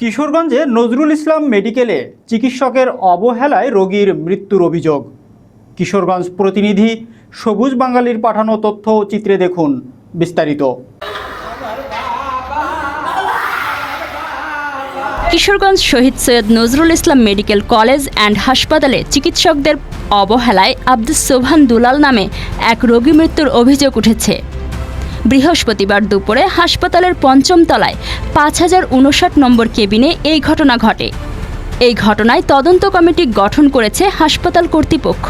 কিশোরগঞ্জে নজরুল ইসলাম মেডিকেলে চিকিৎসকের অবহেলায় রোগীর মৃত্যুর অভিযোগ। কিশোরগঞ্জ প্রতিনিধি সবুজ বাঙালির পাঠানো তথ্য চিত্রে দেখুন বিস্তারিত। Kishoreganj Shaheed Syed Nazrul Islam medical college and হাসপাতালে চিকিৎসকদের অবহেলায় আব্দুস সোভান দুলাল নামে এক রোগী মৃত্যুর অভিযোগ উঠেছে। বৃহস্পতিবার দুপুরে হাসপাতালের পঞ্চম তলায় পাঁচ হাজার উনষাট নম্বর কেবিনে এই ঘটনা ঘটে। এই ঘটনায় তদন্ত কমিটি গঠন করেছে হাসপাতাল কর্তৃপক্ষ।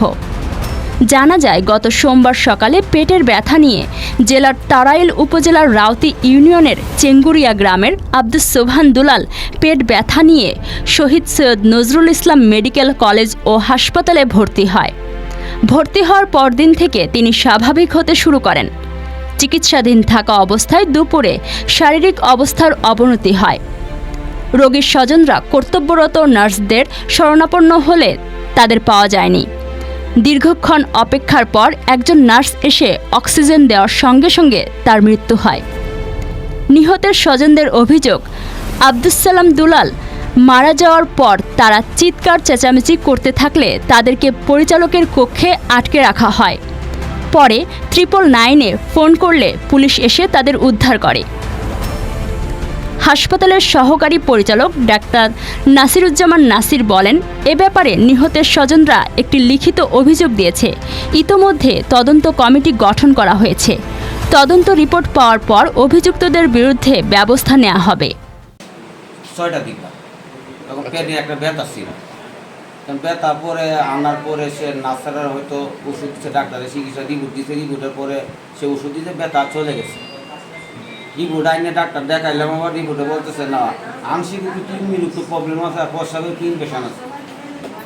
জানা যায়, গত সোমবার সকালে পেটের ব্যথা নিয়ে জেলার তারাইল উপজেলার রাউতি ইউনিয়নের চেঙ্গুরিয়া গ্রামের আব্দুস সোভান দুলাল পেট ব্যথা নিয়ে শহীদ সৈয়দ নজরুল ইসলাম মেডিকেল কলেজ ও হাসপাতালে ভর্তি হয়। ভর্তি হওয়ার পরদিন থেকে তিনি স্বাভাবিক হতে শুরু করেন। চিকিৎসাধীন থাকা অবস্থায় দুপুরে শারীরিক অবস্থার অবনতি হয়। রোগীর স্বজনরা কর্তব্যরত নার্সদের শরণাপন্ন হলে তাদের পাওয়া যায়নি। দীর্ঘক্ষণ অপেক্ষার পর একজন নার্স এসে অক্সিজেন দেওয়ার সঙ্গে সঙ্গে তার মৃত্যু হয়। নিহতের স্বজনদের অভিযোগ আব্দুস সালাম দুলাল মারা যাওয়ার পর তারা চিৎকার চেঁচামেচি করতে থাকলে তাদেরকে পরিচালকের কক্ষে আটকে রাখা হয়। পরে ট্রিপল নাইনে ফোন করলে পুলিশ এসে তাদের উদ্ধার করে। হাসপাতালের সহকারী পরিচালক ডাক্তার নাসিরুজ্জামান নাসির বলেন এ ব্যাপারে নিহতের স্বজনরা একটি লিখিত অভিযোগ দিয়েছে। ইতোমধ্যে তদন্ত কমিটি গঠন করা হয়েছে। তদন্ত রিপোর্ট পাওয়ার পর অভিযুক্তদের বিরুদ্ধে ব্যবস্থা নেওয়া হবে। ছয়টা তখন পেটে একটা ব্যথা ছিল। ব্যথা পরে আনার পরে সে নার্সারের হয়তো ওষুধ দিচ্ছে ডাক্তারের চিকিৎসা রিপোর্ট দিচ্ছে রিপোর্টের পরে সে ওষুধ দিতে ব্যথা চলে গেছে। রিপোর্ট আইনে ডাক্তার দেখাইলাম আবার রিপোর্টে বলতেছে না আংশিক একটু কিডনির একটু প্রবলেম আছে আর প্রস্রাবের কি ইনফেকশন আছে।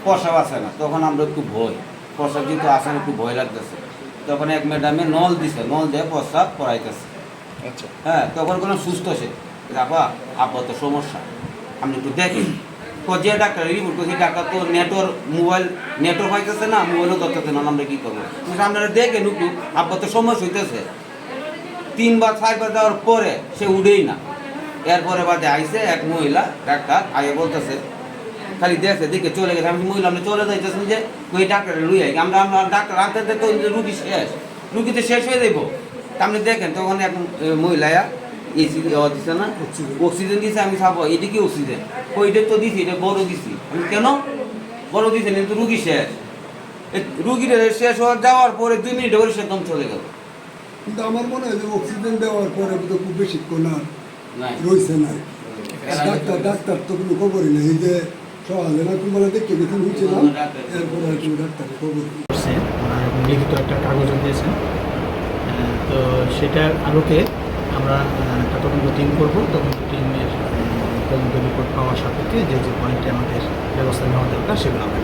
প্রস্রাব আছে না তখন আমরা একটু ভয়। প্রস্রাব যেহেতু আসে না, একটু ভয় লাগতেছে। তখন এক ম্যাডামে নল দিছে নল দিয়ে প্রস্রাব করাইতেছে। আচ্ছা। হ্যাঁ তখন কোনো সুস্থ সে। আপা আপাতত সমস্যা আপনি একটু দেখেন। যে ডাক্তার রিপোর্ট করছি ডাক্তার তো নেটওয়ার্ক, মোবাইল, নেটওয়ার্ক হইতেছে না, মোবাইলও ধরতেছে না আমরা কি করব? আপনারা দেখেন একটু আপাতত সমস্যা হইতেছে তিনবার, চারবার দেওয়ার পরে সে উঠেই না। এরপরে বাদে আইসে এক মহিলা, ডাক্তার, আগে বলতেছে, খালি দেখছে, দেখে চলে গেছে। আমি মহিলা, আপনি চলে যাইতেছেন যে ওই ডাক্তার লুই আই? আমরা আমরা ডাক্তার আনতে আনতে তো রুগী শেষ। রুগী তো শেষ হয়ে তা আপনি দেখেন, তখন এক মহিলা এসি দেওয়া দিছে না? অক্সিজেন দিছে আমি খাব এটা কি অক্সিজেন? ওইটা তো দিছি এটা বড় দিছি। আমি কেন? বড় দিছে কিন্তু রুগী শেষ। রুগীর শেষ হওয়ার যাওয়ার পরে দুই মিনিট ওর সে দম চলে গেল। কিন্তু আমার মনে হয় যে অক্সিজেন দেওয়ার পরে তো খুব বেশিক্ষণ আর রয়েছে না। ডাক্তার ডাক্তার তো কোনো খবরই নেই যে সকালে না তুমি দেখতে গেছি হয়েছিলাম এরপরে আর কোনো ডাক্তারের খবর লিখিত একটা কাগজও দিয়েছেন। তো সেটার আলোকে আমরা একটা তদন্ত টিম করব তদন্ত টিমের তদন্ত রিপোর্ট পাওয়ার সাপেক্ষে যে যে পয়েন্টে আমাদের ব্যবস্থা নেওয়া দরকার, সেগুলো আমরা